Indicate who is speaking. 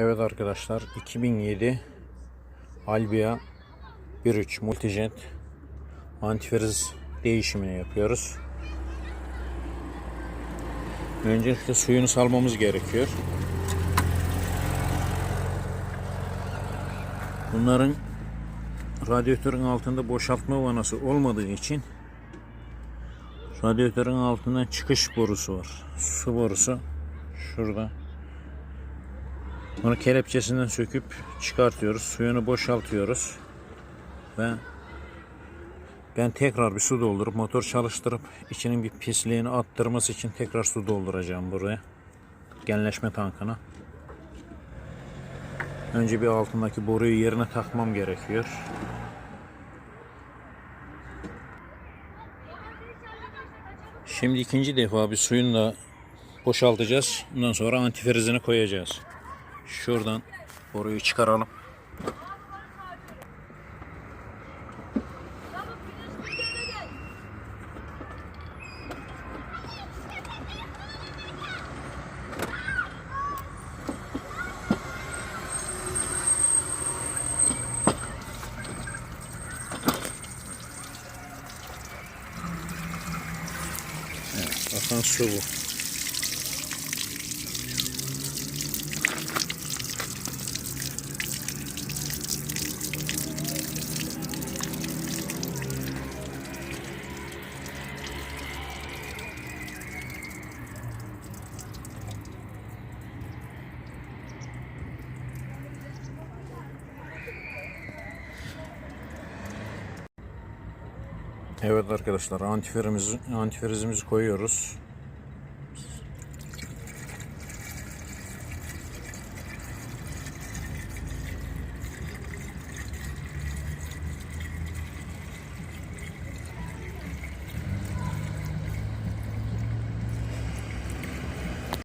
Speaker 1: Evet arkadaşlar 2007 Albia 1.3 Multijet antifriz değişimini yapıyoruz. Öncelikle suyunu salmamız gerekiyor. Bunların radyatörün altında boşaltma vanası olmadığı için radyatörün altından çıkış borusu var. Su borusu şurada. Onu kelepçesinden söküp çıkartıyoruz. Suyunu boşaltıyoruz. Ve ben tekrar bir su doldurup motor çalıştırıp içinin bir pisliğini attırması için tekrar su dolduracağım buraya. Genleşme tankına. Önce bir altındaki boruyu yerine takmam gerekiyor. Şimdi ikinci defa bir suyunu da boşaltacağız. Ondan sonra antifrizini koyacağız. Şuradan boruyu çıkaralım. Evet, akan su bu. Evet arkadaşlar antifrizimizi, antifrizimizi koyuyoruz.